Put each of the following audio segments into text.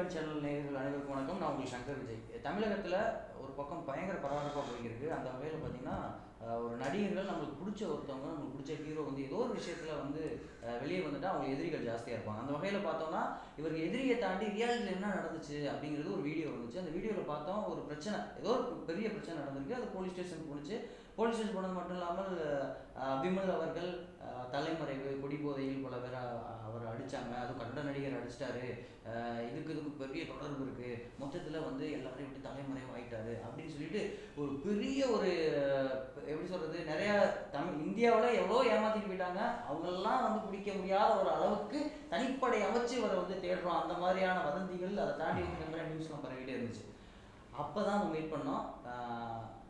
Eleven channel நேயர்கள் அனைவருக்கும் வணக்கம். நான் உங்களுக்கு சங்கர் விஜய். தமிழகத்தில் ஒரு பக்கம் பயங்கர பரபரப்பாக போய்க்கிருக்கு. அந்த வகையில் பார்த்தீங்கன்னா ஒரு நடிகர்கள் நம்மளுக்கு பிடிச்ச ஒருத்தவங்க நம்மளுக்கு பிடிச்ச ஹீரோ வந்து ஏதோ ஒரு விஷயத்தில் வந்து வெளியே வந்துட்டா அவங்க எதிரிகள் ஜாஸ்தியாக இருப்பாங்க. அந்த வகையில் பார்த்தோம்னா இவருக்கு எதிரியை தாண்டி ரியாலிட்டியில் என்ன நடந்துச்சு அப்படிங்கிறது ஒரு வீடியோ வந்துச்சு. அந்த வீடியோவில் பார்த்தோம் ஒரு பிரச்சனை. ஏதோ ஒரு பெரிய பிரச்சனை நடந்திருக்கு. அது போலீஸ் ஸ்டேஷன் போணுச்சு. போலீஸ் ஸ்டேஷன் போனது மட்டும் இல்லாமல் அஹ், விமல் அவர்கள் தலைமறைவு குடிபோதையில் பல பேர் அவர் அடித்தாங்க அதுவும் கன்னட நடிகர் அடிச்சிட்டாரு. இருக்கிறதுக்கு இதுக்கு இதுக்கு பெரிய தொடர்பு இருக்கு. மொத்தத்தில் வந்து எல்லாரையும் விட்டு தலைமறைவு ஆயிட்டாரு அப்படின்னு சொல்லிட்டு ஒரு பெரிய ஒரு எப்படி சொல்றது நிறைய தமிழ் இந்தியாவில் எவ்வளோ ஏமாத்திட்டு போயிட்டாங்க. அவங்களெல்லாம் வந்து பிடிக்க முடியாத ஒரு அளவுக்கு தனிப்படை அமைச்சு இவரை வந்து தேடுறோம். அந்த மாதிரியான வதந்திகள் அதை தாண்டி வந்து நிறைய நியூஸ்லாம் பரவிட்டே இருந்துச்சு. அப்போ தான் அவங்க மீட் பண்ணோம்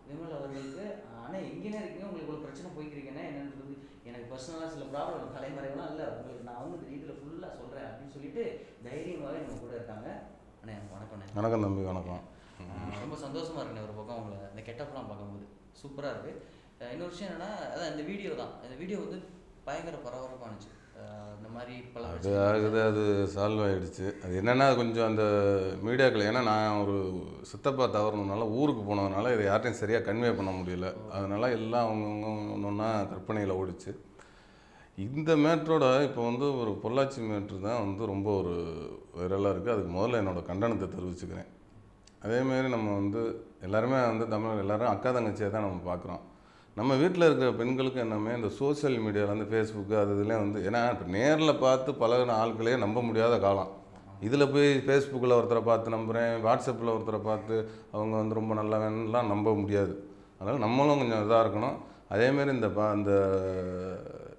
விமல் அவர்களுக்கு ஆனால் எங்கேனே இருக்கீங்க? உங்களுக்கு ஒரு பிரச்சனை போய்க்கிறீங்கன்னா என்னன்றது எனக்கு பர்சனலாக சில ப்ராப்ளம் தலைமறைவெல்லாம் இல்லை. உங்களுக்கு நான் வந்து இந்த வீட்டில் ஃபுல்லாக சொல்கிறேன் அப்படின்னு சொல்லிட்டு தைரியமாகவே நம்ம கூட இருக்காங்க. அண்ணே வணக்கம் அண்ணே வணக்கம் தம்பி வணக்கம். ரொம்ப சந்தோஷமா இருக்குண்ணே ஒரு பக்கம் உங்களை இந்த கெட்டப்லாம் பார்க்கும்போது. சூப்பராக இருக்கு. ஆஹ் இன்னொரு விஷயம் என்னன்னா அதான் இந்த வீடியோ தான். இந்த வீடியோ வந்து பயங்கர பரபரப்பானுச்சு இந்த மாதிரி அது ஆகுது அது சால்வ் ஆயிடுச்சு. அது என்னென்னா கொஞ்சம் அந்த மீடியாக்கள் ஏன்னா நான் ஒரு சித்தப்பா தவறுனதுனால ஊருக்கு போனதுனால இதை யார்ட்டையும் சரியாக கன்வே பண்ண முடியல. அதனால எல்லாம் அவங்கவுங்க ஒன்று ஒன்றா கற்பனையில் ஓடிச்சு. இந்த மேட்டரோட இப்போ வந்து ஒரு பொள்ளாச்சி மேட்ரு தான் வந்து ரொம்ப ஒரு வைரலாக இருக்குது அதுக்கு முதல்ல என்னோட கண்டனத்தை தெரிவிச்சுக்கிறேன். அதேமாரி நம்ம வந்து எல்லாருமே வந்து தமிழ் எல்லாரும் அக்கா தங்கச்சியாக தான் நம்ம பார்க்குறோம் நம்ம வீட்டில் இருக்கிற பெண்களுக்கு என்னமே இந்த சோஷியல் மீடியாவில் வந்து ஃபேஸ்புக்கு அது இதுலேயும் வந்து ஏன்னா இப்போ நேரில் பார்த்து பழகின ஆட்களே நம்ப முடியாத காலம். இதில் போய் ஃபேஸ்புக்கில் ஒருத்தரை பார்த்து நம்புகிறேன் வாட்ஸ்அப்பில் ஒருத்தரை பார்த்து அவங்க வந்து ரொம்ப நல்லவன்லாம் நம்ப முடியாது. அதனால் நம்மளும் கொஞ்சம் இதாக இருக்கணும். அதேமாரி இந்த ப அந்த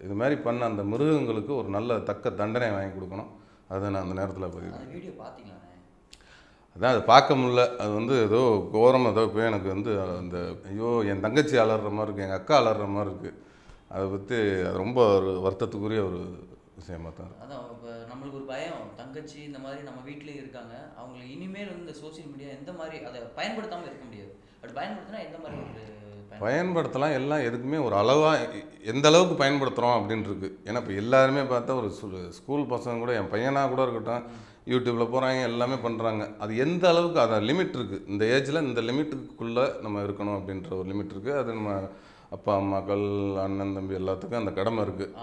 இது மாதிரி பண்ண அந்த மிருகங்களுக்கு ஒரு நல்ல தக்க தண்டனை வாங்கி கொடுக்கணும். அதை நான் அந்த நேரத்தில் பதிவு வீடியோ பார்த்தீங்களா? அதான் அதை பார்க்க முடியல. அது வந்து ஏதோ கோரம் ஏதோ போய் எனக்கு வந்து அந்த ஐயோ என் தங்கச்சி அலற மாதிரி இருக்குது எங்கள் அக்கா அலற மாதிரி இருக்குது அதை பற்றி அது ரொம்ப ஒரு வருத்தத்துக்குரிய ஒரு விஷயமா தான். அதான் இப்போ நம்மளுக்கு ஒரு பயம். தங்கச்சி இந்த மாதிரி நம்ம வீட்டிலேயே இருக்காங்க. அவங்களுக்கு இனிமேல் வந்து இந்த சோஷியல் மீடியா எந்த மாதிரி அதை பயன்படுத்தாமல் இருக்க முடியாது. அப்படி பயன்படுத்தினா எந்த மாதிரி ஒரு பயன் பயன்படுத்தலாம். எல்லாம் எதுக்குமே ஒரு அளவாக எந்த அளவுக்கு பயன்படுத்துகிறோம் அப்படின்னு இருக்கு. ஏன்னா இப்போ எல்லாருமே பார்த்தா ஒரு ஸ்கூல் பசங்க கூட என் பையனாக கூட இருக்கட்டும் யூடியூப்பில் போகிறாங்க எல்லாமே பண்ணுறாங்க அது எந்த அளவுக்கு அதை லிமிட் இருக்குது இந்த ஏஜில் இந்த லிமிட்டுக்குள்ளே நம்ம இருக்கணும் அப்படின்ற ஒரு லிமிட் இருக்குது அது நம்ம அப்பா அம்மாக்கள் அண்ணன் தம்பி எல்லாத்துக்கும் அந்த கடமை இருக்குது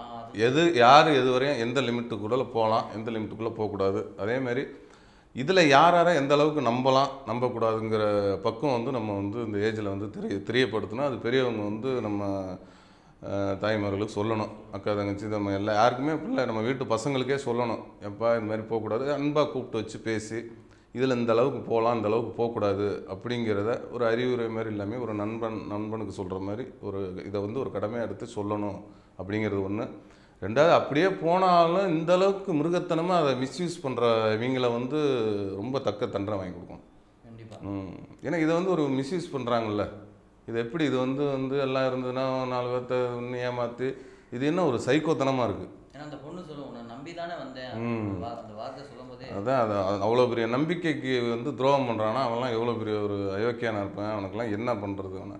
எது யார் எது வரையும் எந்த லிமிட்டுக்குள்ளே போகலாம் எந்த லிமிட்டுக்குள்ளே போகக்கூடாது. அதேமாரி இதில் யார் யாரை எந்த அளவுக்கு நம்பலாம் நம்பக்கூடாதுங்கிற பக்கம் வந்து நம்ம வந்து இந்த ஏஜில் வந்து தெரிய தெரியப்படுத்தணும் அது பெரியவங்க வந்து நம்ம தாய்மார்களுக்கு சொல்லணும். அக்கா தங்கச்சி நம்ம எல்லா யாருக்குமே பிள்ளை நம்ம வீட்டு பசங்களுக்கே சொல்லணும். எப்பா இந்த மாதிரி போகக்கூடாது. அன்பாக கூப்பிட்டு வச்சு பேசி இதில் இந்த அளவுக்கு போகலாம் இந்த அளவுக்கு போகக்கூடாது அப்படிங்கிறத ஒரு அறிவுரை மாதிரி இல்லாமல் ஒரு நண்பன் நண்பனுக்கு சொல்கிற மாதிரி ஒரு இதை வந்து ஒரு கடமையாக எடுத்து சொல்லணும் அப்படிங்கிறது ஒன்று ரெண்டாவது அப்படியே போனாலும் இந்த அளவுக்கு மிருகத்தனமாக அதை மிஸ்யூஸ் பண்ணுற இவங்கள வந்து ரொம்ப தக்க தண்டனை வாங்கி கொடுக்கணும். ஏன்னா இதை வந்து ஒரு மிஸ்யூஸ் பண்ணுறாங்கல்ல இது எப்படி இது வந்து வந்து எல்லாம் இருந்ததுன்னா நாலு பேர்த்த ஏமாற்றி இது என்ன ஒரு சைக்கோத்தனமாக இருக்குது ஏன்னா அந்த பொண்ணு சொல்லும் உன்னை நம்பி தானே வந்தேன் ம். அந்த வா- அந்த வார்த்தை சொல்லும் போதே அதான் அது அவ்வளோ பெரிய நம்பிக்கைக்கு வந்து துரோகம் பண்ணுறான்னா அவன்லாம் எவ்வளோ பெரிய ஒரு அயோக்கியானா இருப்பான். அவனுக்கெல்லாம் என்ன பண்ணுறது அவனை?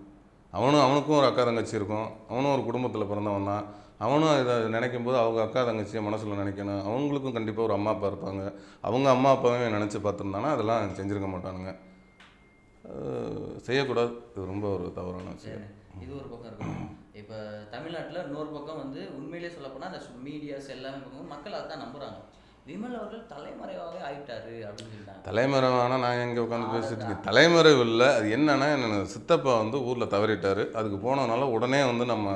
அவனும் அவனுக்கும் ஒரு அக்கா தங்கச்சி இருக்கும். அவனும் ஒரு குடும்பத்தில் பிறந்தவன் தான். அவனும் இதை நினைக்கும் போது அவங்க அக்கா தங்கச்சியை மனசில் நினைக்கணும். அவங்களுக்கும் கண்டிப்பாக ஒரு அம்மா அப்பா இருப்பாங்க. அவங்க அம்மா அப்பாவே நினச்சி பார்த்துருந்தானா அதெல்லாம் செஞ்சுருக்க மாட்டானுங்க. செய்யக்கூடாது. இது ரொம்ப ஒரு தவறான விஷயம். இது ஒரு பக்கம் இருக்கும் இப்போ தமிழ்நாட்டில் இன்னொரு பக்கம் வந்து உண்மையிலேயே சொல்லப்போனால் அந்த மீடியாஸ் எல்லாமே மக்கள் அதான் நம்புறாங்க. விமல் அவர்கள் தலைமறைவாகவே ஆயிட்டாரு அப்படின்னு தலைமறைவானா? நான் எங்கே உட்காந்து பேசிட்டு இருக்கேன். தலைமறைவு இல்லை. அது என்னன்னா என்ன சித்தப்பா வந்து ஊரில் தவறிட்டார். அதுக்கு போனதுனால உடனே வந்து நம்ம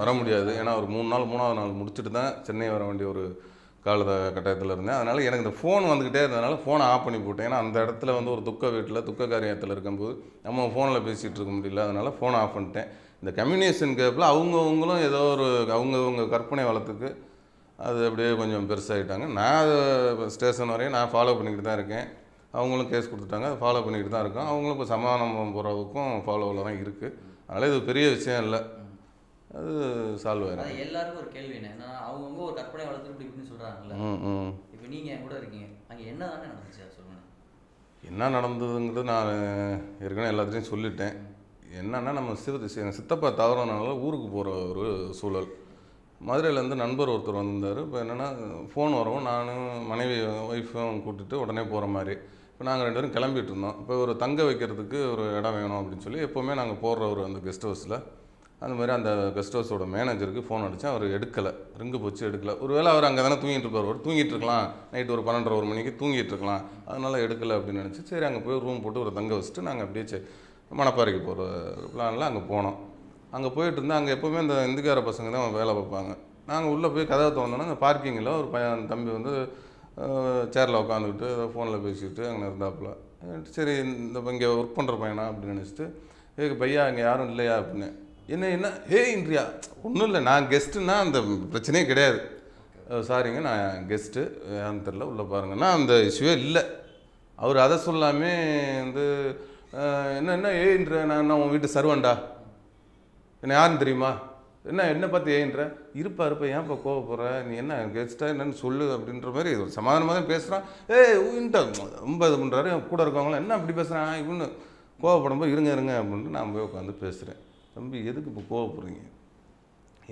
வர முடியாது. ஏன்னா ஒரு மூணு நாள் மூணாவது நாள் முடிச்சுட்டு தான் சென்னை வர வேண்டிய ஒரு கால கட்டாயத்தில் இருந்தேன். அதனால் எனக்கு இந்த ஃபோன் வந்துக்கிட்டே இருந்ததுனால ஃபோனை ஆஃப் பண்ணி போட்டேன். ஏன்னா அந்த இடத்துல வந்து ஒரு துக்க வீட்டில் துக்க காரியத்தில் இருக்கும்போது நம்ம ஃபோனில் பேசிகிட்டு இருக்க முடியல. அதனால் ஃபோனை ஆஃப் பண்ணிட்டேன். இந்த கம்யூனிகேஷன் கேப்பில் அவங்கவுங்களும் ஏதோ ஒரு அவங்கவுங்க கற்பனை வளத்துக்கு அது அப்படியே கொஞ்சம் பெருசாகிட்டாங்க நான் ஸ்டேஷன் வரையும் நான் ஃபாலோ பண்ணிக்கிட்டு தான் இருக்கேன். அவங்களும் கேஸ் கொடுத்துட்டாங்க. அதை ஃபாலோ பண்ணிக்கிட்டு தான் இருக்கோம். அவங்களும் இப்போ சமாதானம் போகிறதுக்கும் ஃபாலோவில் தான் இருக்குது அதனால் இது பெரிய விஷயம் இல்லை. அது சால்வ் ஆயிரும். அது எல்லாருக்கும் ஒரு கேள்வி என்ன? என்னன்னா அவங்கவுங்க ஒரு கற்பனை வளர்த்துட்டு இப்படி இப்படின்னு இப்போ நீங்க என் கூட இருக்கீங்க. அங்க என்ன தானே நடந்துச்சு? அதை சொல்லுங்க. என்ன நடந்ததுங்கிறது நான் ஏற்கனவே எல்லாத்தையும் சொல்லிட்டேன். என்னன்னா நம்ம சிறு சித்தப்பா தவறுனால ஊருக்கு போகிற ஒரு சூழல். மதுரையிலேருந்து நண்பர் ஒருத்தர் வந்திருந்தார் இப்போ என்னென்னா ஃபோன் வரவும் நானும் மனைவி ஒய்ஃபும் கூட்டிட்டு உடனே போகிற மாதிரி. இப்போ நாங்கள் ரெண்டு பேரும் கிளம்பிட்டு இருந்தோம். இப்போ ஒரு தங்க வைக்கிறதுக்கு ஒரு இடம் வேணும் அப்படின்னு சொல்லி எப்போவுமே நாங்கள் போடுற ஒரு அந்த கெஸ்ட் ஹவுஸில் அந்த மாதிரி அந்த கெஸ்ட் ஹவுஸோட மேனேஜருக்கு ஃபோன் அடித்தேன் அவர் எடுக்கலை. ரிங்கு போச்சு எடுக்கல. ஒருவேளை அவர் அங்கே தானே தூங்கிட்டு இருப்பார். அவர் தூங்கிட்டு இருக்கலாம். நைட் ஒரு பன்னெண்டரை ஒரு மணிக்கு தூங்கிட்டு இருக்கலாம். அதனால் எடுக்கலை அப்படின்னு நினச்சி சரி அங்கே போய் ரூம் போட்டு ஒரு தங்க வச்சுட்டு நாங்கள் அப்படியே மணப்பாறைக்கு போகிற பிளானில் அங்கே போனோம். அங்கே போயிட்டு இருந்தால் அங்கே எப்போவுமே அந்த இந்துக்கார பசங்க தான் வேலை பார்ப்பாங்க. நாங்கள் உள்ளே போய் கதவை திறந்தோன்னா அந்த பார்க்கிங்கில் ஒரு பையன் தம்பி வந்து சேரில் உட்காந்துக்கிட்டு ஏதோ ஃபோனில் பேசிக்கிட்டு அங்கே இருந்தாப்புல. சரி இந்த இங்கே ஒர்க் பண்ணுற பையனா அப்படின்னு நினச்சிட்டு ஏ பையா இங்கே யாரும் இல்லையா அப்படின்னு. என்ன என்ன? ஹே இன்றியா ஒன்றும் இல்லை நான் கெஸ்ட்டுன்னா அந்த பிரச்சனையே கிடையாது. சாரிங்க நான் கெஸ்ட்டு யாருன்னு தெரில உள்ளே பாருங்கன்னா அந்த இஷ்யூவே இல்லை. அவர் அதை சொல்லாமே வந்து என்ன என்ன ஏன்ற நான் என்ன உன் வீட்டு சர்வண்டா என்ன யாருன்னு தெரியுமா? என்ன என்ன பார்த்து ஏன்ற இருப்பா இருப்பா ஏன்ப்பா கோவப்படுற? நீ என்ன கெஸ்ட்டா என்னன்னு சொல்லு அப்படின்ற மாதிரி ஒரு சமாதானமாக தான் பேசுகிறான் ஏ இன்ட்ட ரொம்ப இது பண்ணுறாரு கூட இருக்கவங்களாம் என்ன அப்படி பேசுகிறான் இவனு கோவப்படும்போது இருங்க இருங்க அப்படின்ட்டு நான் போய் உட்காந்து பேசுகிறேன் தம்பி எதுக்கு இப்போ கோவப்படுறீங்க?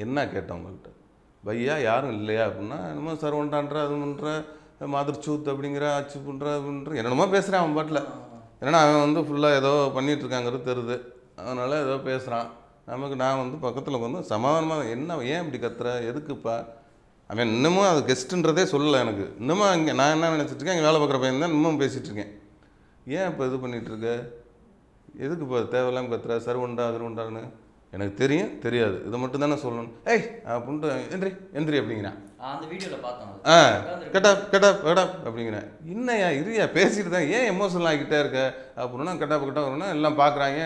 என்ன கேட்டேன் உங்கள்கிட்ட பையா யாரும் இல்லையா அப்படின்னா என்னமோ சர்வன்டான்ற அது பண்ணுற மாதிரிச்சூத் சூத் அப்படிங்கிற ஆச்சு பண்ணுற அப்படின்ற என்னென்னமோ பேசுகிறேன் அவன் பாட்டில். ஏன்னா அவன் வந்து ஃபுல்லாக ஏதோ பண்ணிகிட்ருக்காங்கிறது தெரியுது. அதனால் ஏதோ பேசுகிறான் நமக்கு நான் வந்து பக்கத்தில் வந்து சமாதானமாக என்ன ஏன் இப்படி கத்துற? எதுக்குப்பா அவன் இன்னமும் அது கெஸ்ட்டுன்றதே சொல்லலை எனக்கு. இன்னமும் அங்கே நான் என்ன நினச்சிட்டு இருக்கேன் இங்கே வேலை பார்க்குற பையன் தான் இன்னமும் பேசிகிட்டு இருக்கேன். ஏன் இப்போ இது பண்ணிகிட்டு இருக்க? எதுக்கு இப்போ தேவையில்லாம கத்துற? சர்வண்டா அதுருண்டான்னு எனக்கு தெரியும் தெரியாது. இதை மட்டும் தானே சொல்லணும். ஏய் அப்படின்ட்டு எந்திரி எந்திரி அப்படிங்கிறான். அந்த வீடியோவில் பார்த்தோம் அது. ஆ. கேட்டா கேட்டா கேட்டா அப்படிங்கிறேன். இன்னையா இருயா பேசிட்டு தான் ஏன் எமோஷனல் ஆகிக்கிட்டே இருக்க? அப்படின்னா கேட்டா கேட்டா வரும்னா எல்லாம் பார்க்குறாங்க.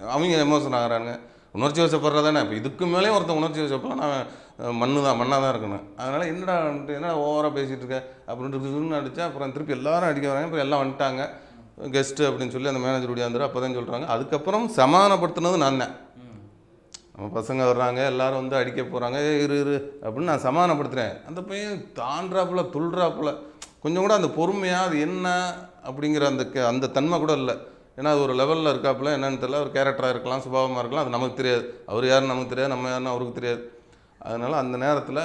அவங்க எமோஷன் ஆகுறாங்க உணர்ச்சி வசப்படுறதானே இப்போ இதுக்கு மேலேயும் ஒருத்தன் உணர்ச்சி வசப்படலாம். நான் மண்ணு தான் மண்ணாக தான் இருக்கணும். அதனால் என்னடா வந்துட்டு என்ன ஓவராக பேசிகிட்டு இருக்க? அப்படின்ட்டு அடித்தா அப்புறம் திருப்பி எல்லாரும் அடிக்க வராங்க. அப்புறம் எல்லாம் வந்துட்டாங்க. கெஸ்ட்டு அப்படின்னு சொல்லி அந்த மேனேஜர் ஓடியாந்துரு அப்போ தான் சொல்கிறாங்க அதுக்கப்புறம் சமாதானப்படுத்தினது நான் தான். நம்ம பசங்க வர்றாங்க எல்லாரும் வந்து அடிக்க போகிறாங்க இரு இரு அப்படின்னு நான் சமாதானப்படுத்துகிறேன் அந்த பையன் தாண்டாப்புல துள்றாப்புல கொஞ்சம் கூட அந்த பொறுமையாக அது என்ன அப்படிங்கிற அந்த க- அந்த தன்மை கூட இல்லை. ஏன்னா அது ஒரு லெவலில் இருக்காப்புல என்னென்னு தெரியல. ஒரு கேரக்டராக இருக்கலாம் சுபாவமாக இருக்கலாம் அது நமக்கு தெரியாது. அவர் யாருன்னு நமக்கு தெரியாது நம்ம யாருன்னு அவருக்கு தெரியாது. அதனால் அந்த நேரத்தில்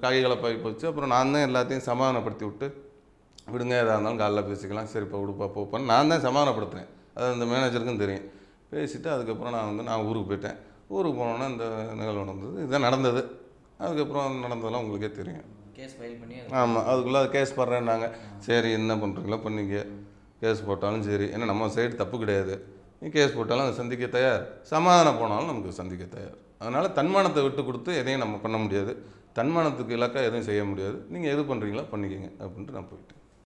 காய்களை பாய் போச்சு அப்புறம் நான் தான் எல்லாத்தையும் சமாதானப்படுத்தி விட்டு விடுங்க எதாக இருந்தாலும் காலைல பேசிக்கலாம் சரிப்பா விடுப்பா போப்பான்னு நான் தான் சமாதானப்படுத்துறேன் அது அந்த மேனேஜருக்கும் தெரியும். பேசிவிட்டு அதுக்கப்புறம் நான் வந்து நான் ஊருக்கு போயிட்டேன். ஊருக்கு போனோன்னே இந்த நிகழ்வு நடந்தது. இதுதான் நடந்தது. அதுக்கப்புறம் நடந்ததெல்லாம் உங்களுக்கே தெரியும். கேஸ் ஃபைல் பண்ணி ஆமாம் அதுக்குள்ளே அது கேஸ் போடுறேன்னாங்க சரி என்ன பண்ணுறீங்களோ பண்ணிக்க. கேஸ் போட்டாலும் சரி. ஏன்னா நம்ம சைடு தப்பு கிடையாது. நீ கேஸ் போட்டாலும் அதை சந்திக்க தயார். சமாதானம் போனாலும் நமக்கு சந்திக்க தயார். அதனால் தன்மானத்தை விட்டு கொடுத்து எதையும் நம்ம பண்ண முடியாது. தன்மானத்துக்கு இலக்காக எதுவும் செய்ய முடியாது. நீங்கள் எது பண்ணுறீங்களோ பண்ணிக்கங்க அப்படின்ட்டு நான் போயிட்டேன்.